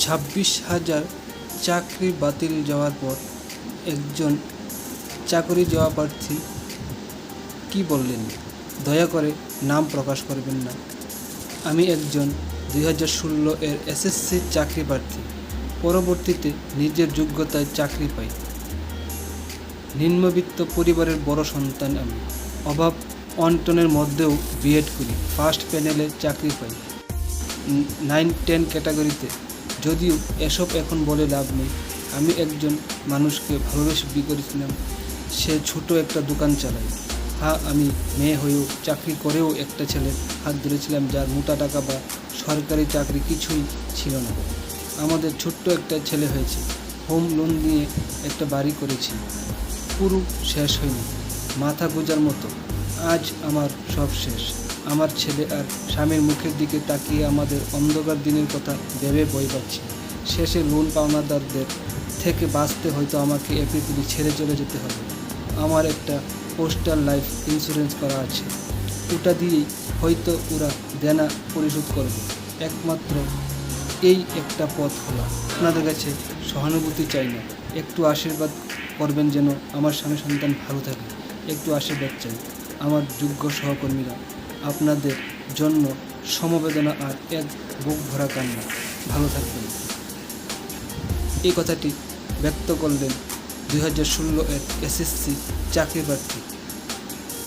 ছাব্বিশ হাজার চাকরি বাতিল যাওয়ার পর একজন চাকরি যাওয়া প্রার্থী কি বললেন? দয়া করে নাম প্রকাশ করবেন না। আমি একজন দুই হাজার ষোলো এর এসএসসি চাকরি প্রার্থী। পরবর্তীতে নিজের যোগ্যতায় চাকরি পাই। নিম্নবিত্ত পরিবারের বড় সন্তান আমি। অভাব অন্টনের মধ্যেও বিএড করি। ফার্স্ট প্যানেলে চাকরি পাই। নাইন টেন ক্যাটাগরিতে যদিও এসব এখন বলে লাভ নেই, আমি একজন মানুষকে ভালোবেসে বিয়ে করেছিলাম। সে ছোট একটা দোকান চালায়। হ্যাঁ আমি মেয়ে হয়েও চাকরি করেও একটা ছেলে হাত ধরেছিলাম যার মোটা টাকা বা সরকারি চাকরি কিছুই ছিল না। আমাদের ছোট্ট একটা ছেলে হয়েছে। হোম লোন নিয়ে একটা বাড়ি করেছি। পুরো শেষ হয়নি। মাথা গোজার মতো। আজ আমার সব শেষ। আমার ছেলে আর স্বামীর মুখের দিকে তাকিয়ে আমাদের অন্ধকার দিনের কথা ভেবে বই পাচ্ছি। শেষে লোন পাওনাদারদের থেকে বাঁচতে হয়তো আমাকে এ ছেড়ে চলে যেতে হবে। আমার একটা পোস্টাল লাইফ ইন্স্যুরেন্স করা আছে। ওটা দিয়েই হয়তো ওরা দেনা পরিশোধ করবে। একমাত্র এই একটা পথ খোলা। আপনাদের কাছে সহানুভূতি চাই না। একটু আশীর্বাদ করবেন যেন আমার স্বামী সন্তান ভালো থাকে। একটু আশীর্বাদ চাই। আমার যোগ্য সহকর্মীরা আপনাদের জন্য সমবেদনা আর এক বুক ভরা কান্না। ভালো থাকবেন। এই কথাটি ব্যক্ত করলেন দুই হাজার ষোলো এর এসএসসি চাকরি প্রার্থী